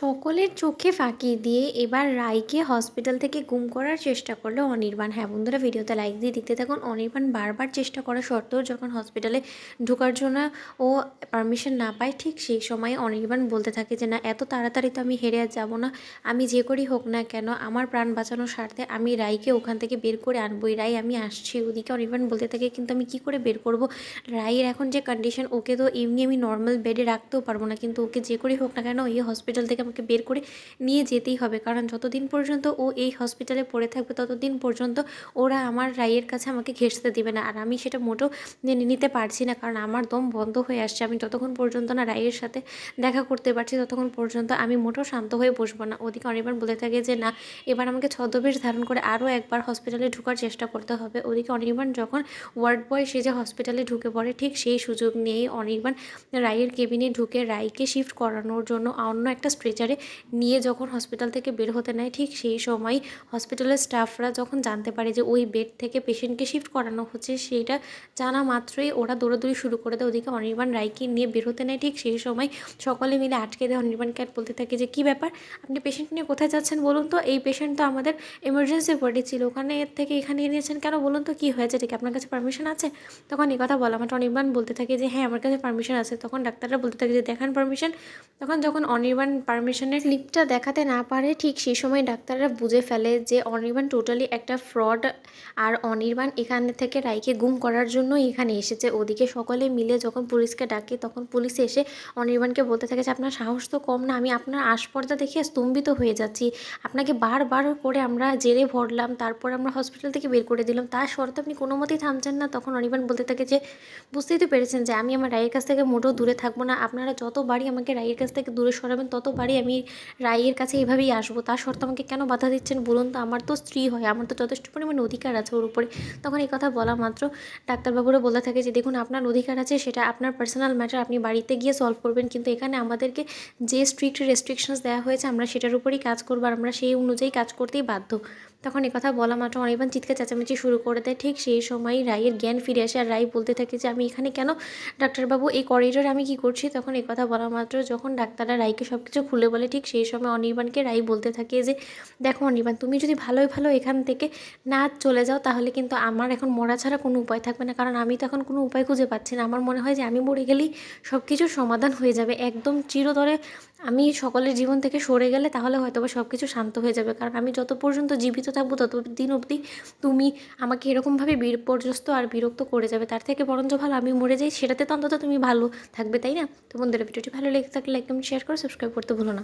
সকলের চোখে ফাঁকি দিয়ে এবার রায়কে হসপিটাল থেকে গুম করার চেষ্টা করল অনির্বাণ। হ্যাঁ বন্ধুরা, ভিডিওতে লাইক দিয়ে দেখতে থাকুন। অনির্বাণ বারবার চেষ্টা করা সত্ত্বেও যখন হসপিটালে ঢোকার জন্য ও পারমিশন না পায়, ঠিক সেই সময় অনির্বাণ বলতে থাকে যে, না, এত তাড়াতাড়ি তো আমি হেরে আর যাব না। আমি যে করি হোক না কেন, আমার প্রাণ বাঁচানোর স্বার্থে আমি রায়কে ওখান থেকে বের করে আনবোই। রায়, আমি আসছি ওদিকে। অনির্বাণ বলতে থাকে, কিন্তু আমি কি করে বের করব? রায়ের এখন যে কন্ডিশন ওকে তো এমনি আমি নর্মাল বেডে রাখতেও পারব না। কিন্তু ওকে যে করি হোক না কেন এই হসপিটাল থেকে আমাকে বের করে নিয়ে যেতেই হবে। কারণ যতদিন পর্যন্ত ও এই হসপিটালে পড়ে থাকবে, ততদিন পর্যন্ত ওরা আমার রায়ের কাছে আমাকে ঘেঁষতে দিবে না। আর আমি সেটা মোটেও নিতে পারছি না। কারণ আমার দম বন্ধ হয়ে আসছে। আমি যতক্ষণ পর্যন্ত না রায়ের সাথে দেখা করতে পারছি। ততক্ষণ পর্যন্ত আমি মোটেও শান্ত হয়ে বসবো না। ওদিকে অনির্বাণ বলে থাকে যে, না, এবার আমাকে ছদ্মবেশ ধারণ করে আরও একবার হসপিটালে ঢুকার চেষ্টা করতে হবে। ওদিকে অনির্বাণ যখন ওয়ার্ড বয় সে যে হসপিটালে ঢুকে পড়ে, ঠিক সেই সুযোগ নিয়েই অনির্বাণ রায়ের কেবিনে ঢুকে রায়কে শিফট করানোর জন্য অন্য একটা স্ট্রেচারে নিয়ে যখন হসপিটাল থেকে বের হতে নেয়, ঠিক সেই সময় হসপিটালের স্টাফরা যখন জানতে পারে যে ওই বেড থেকে পেশেন্টকে শিফট করানো হচ্ছে, সেইটা জানা মাত্রই ওরা দৌড়াদৌড়ি শুরু করে দেয়। ওদিকে অনির্বাণ রায়কে নিয়ে বের হতে নেয়, ঠিক সেই সময় সকলে মিলে আটকে দেয়। অনির্বাণ ক্যাট বলতে থাকে যে, কী ব্যাপার? আপনি পেশেন্ট নিয়ে কোথায় যাচ্ছেন বলুন তো? এই পেশেন্ট তো আমাদের এমার্জেন্সি ওয়ার্ডে ছিল। ওখানে এর থেকে এখানে এনেছেন কেন বলুন তো? কী হয়েছে? ঠিক আপনার কাছে পারমিশন আছে? তখন এই কথা বলা মাত্র অনির্বাণ বলতে থাকে যে হ্যাঁ আমার কাছে পারমিশন আছে। তখন ডাক্তাররা বলতে থাকে যে, দেখান পারমিশন তখন যখন অনির্বাণ পারমিশনের স্লিপটা দেখাতে না পারে, ঠিক সেই সময় ডাক্তাররা বুঝে ফেলে যে অনির্বাণ টোটালি একটা ফ্রড আর অনির্বাণ এখান থেকে রায়কে গুম করার জন্য এখানে এসেছে। ওদিকে সকলে মিলে যখন পুলিশকে ডাকে, তখন পুলিশ এসে অনির্বাণকে বলতে থাকে যে, আপনার সাহস তো কম না, আমি আপনার আশপর্দা দেখে স্তম্ভিত হয়ে যাচ্ছি। আপনাকে বারবার করে আমরা জেলে ভরলাম, তারপর আমরা হসপিটাল থেকে বের করে দিলাম। তার শর্তে আপনি কোনো মতেই থামছেন না। তখন অনির্বাণ বলতে থাকে যে, বুঝতেই তো পেরেছেন যে, আমি আমার রায়ের কাছ থেকে মোটেও দূরে থাকব না। আপনারা যতবারই আমাকে রায়ের কাছ থেকে দূরে সরাবেন ততবারই আমি রায়ের কাছে এভাবেই আসব। তার শর্ত আমাকে কেন বাধা দিচ্ছেন বলুন তো? আমার তো স্ত্রী হয়, আমার তো যথেষ্ট পরিমাণ অধিকার আছে ওর উপরে। তখন এই কথা বলা মাত্র ডাক্তারবাবুরা বলে থাকে যে, দেখুন, আপনার অধিকার আছে, সেটা আপনার পার্সোনাল ম্যাটার আপনি বাড়িতে গিয়ে সলভ করবেন। কিন্তু এখানে আমাদেরকে যে স্ট্রিক্ট রেস্ট্রিকশনস দেওয়া হয়েছে, আমরা সেটার উপরেই কাজ করব, আর আমরা সেই অনুযায়ী কাজ করতেই বাধ্য। তখন কথা বলা মাত্র অনির্বাণ চিৎকার চেঁচামেচি শুরু করে দেয়। ঠিক সেই সময় রায়ের জ্ঞান ফিরে আসে আর রায় বলতে থাকে যে, আমি এখানে কেন? ডাক্তারবাবু, এই করিডোরে আমি কি করছি? তখন কথা বলা মাত্র যখন ডাক্তাররা রায়কে সব কিছু খুলে বলে, ঠিক সেই সময় অনির্বাণকে রায় বলতে থাকে যে, দেখো অনির্বাণ, তুমি যদি ভালোই ভালো এখান থেকে না চলে যাও, তাহলে কিন্তু আমার এখন মরা ছাড়া কোনো উপায় থাকবে না। কারণ আমি তো এখন কোনো উপায় খুঁজে পাচ্ছি না। আমার মনে হয় যে, আমি মরে গেলেই সব কিছুর সমাধান হয়ে যাবে। একদম চিরতরে আমি সকলের জীবন থেকে সরে গেলে তাহলে হয়তো বা সব কিছু শান্ত হয়ে যাবে। কারণ আমি যত পর্যন্ত জীবিত থাকব তত দিন অবধি তুমি আমাকে এরকমভাবে বিপর্যস্ত আর বিরক্ত করে যাবে। তার থেকে বরঞ্চ ভালো আমি মরে যাই, সেটাতে তো অন্তত তুমি ভালো থাকবে, তাই না? তো বন্ধুরা, ভিডিওটি ভালো লেগে থাকলে কমেন্ট শেয়ার করে সাবস্ক্রাইব করতে ভুলো না।